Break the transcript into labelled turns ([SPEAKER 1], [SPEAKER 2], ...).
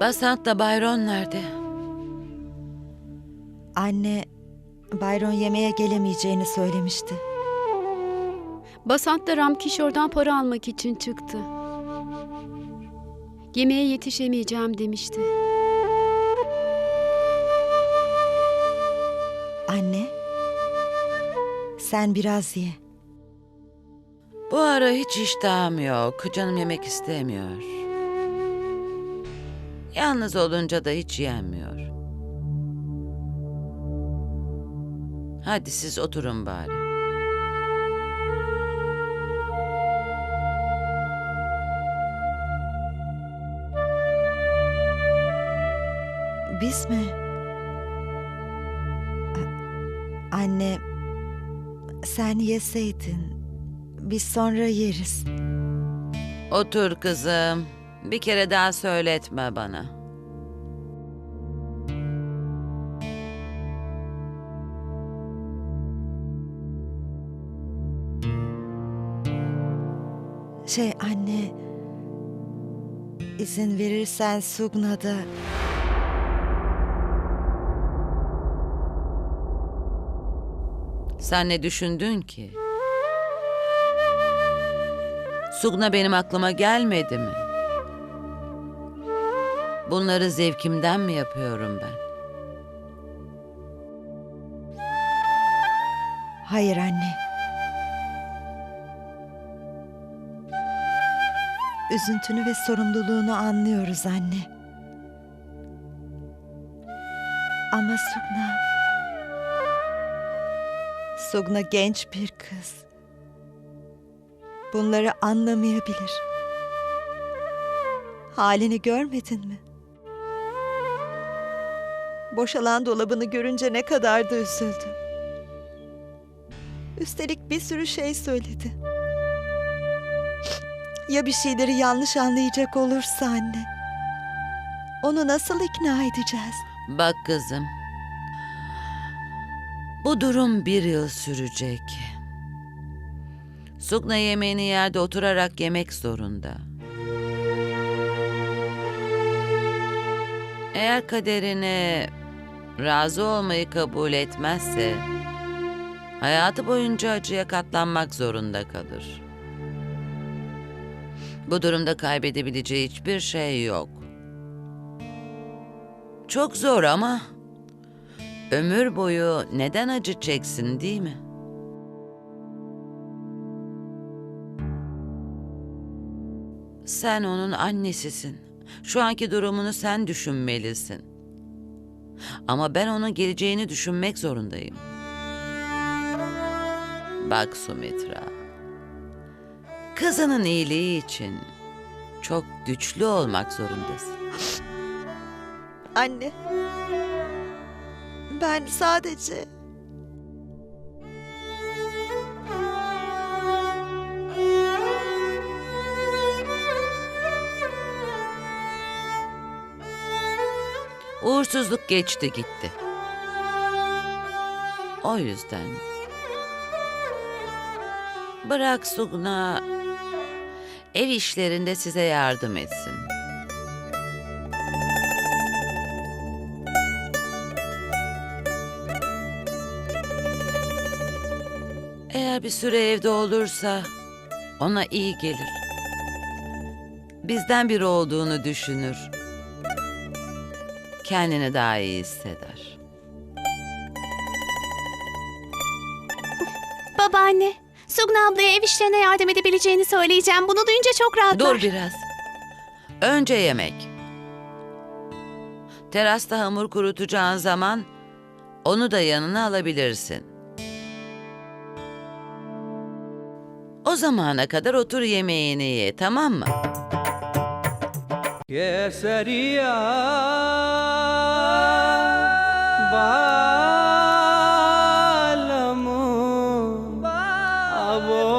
[SPEAKER 1] Basant'la Bayron nerede?
[SPEAKER 2] Anne, Bayron yemeğe gelemeyeceğini söylemişti.
[SPEAKER 3] Basant da Ramkişor'dan para almak için çıktı. Yemeğe yetişemeyeceğim demişti.
[SPEAKER 2] Anne, sen biraz ye.
[SPEAKER 1] Bu ara hiç iştahım yok. Canım yemek istemiyor. Yalnız olunca da hiç yenmiyor. Hadi siz oturun bari.
[SPEAKER 2] Biz mi? A- Anne, sen yeseydin. Biz sonra yeriz.
[SPEAKER 1] Otur kızım. Bir kere daha söyletme bana.
[SPEAKER 2] Şey anne, izin verirsen Sugna'da...
[SPEAKER 1] Sen ne düşündün ki? Sugna benim aklıma gelmedi mi? Bunları zevkimden mi yapıyorum ben?
[SPEAKER 2] Hayır anne. Üzüntünü ve sorumluluğunu anlıyoruz anne. Ama Sugna... Sugna genç bir kız. Bunları anlamayabilir. Halini görmedin mi? Boşalan dolabını görünce ne kadar da üzüldüm. Üstelik bir sürü şey söyledi. Ya bir şeyleri yanlış anlayacak olursa anne? Onu nasıl ikna edeceğiz?
[SPEAKER 1] Bak kızım. Bu durum bir yıl sürecek. Sugna yemeğini yerde oturarak yemek zorunda. Eğer kaderine razı olmayı kabul etmezse hayatı boyunca acıya katlanmak zorunda kalır. Bu durumda kaybedebileceği hiçbir şey yok. Çok zor ama ömür boyu neden acı çeksin değil mi? Sen onun annesisin. Şu anki durumunu sen düşünmelisin. Ama ben onun geleceğini düşünmek zorundayım. Bak Sumitra. Kızının iyiliği için çok güçlü olmak zorundasın.
[SPEAKER 2] Anne. Ben sadece...
[SPEAKER 1] Uğursuzluk geçti gitti. O yüzden bırak Sugna ev işlerinde size yardım etsin. Eğer bir süre evde olursa ona iyi gelir. Bizden biri olduğunu düşünür kendini daha iyi hisseder.
[SPEAKER 4] Babaanne, Sugna ablaya ev işlerine yardım edebileceğini söyleyeceğim. Bunu duyunca çok rahatlar.
[SPEAKER 1] Dur biraz. Önce yemek. Terasta hamur kurutacağın zaman onu da yanına alabilirsin. O zamana kadar otur yemeğini ye, tamam mı?
[SPEAKER 5] केसरिया बा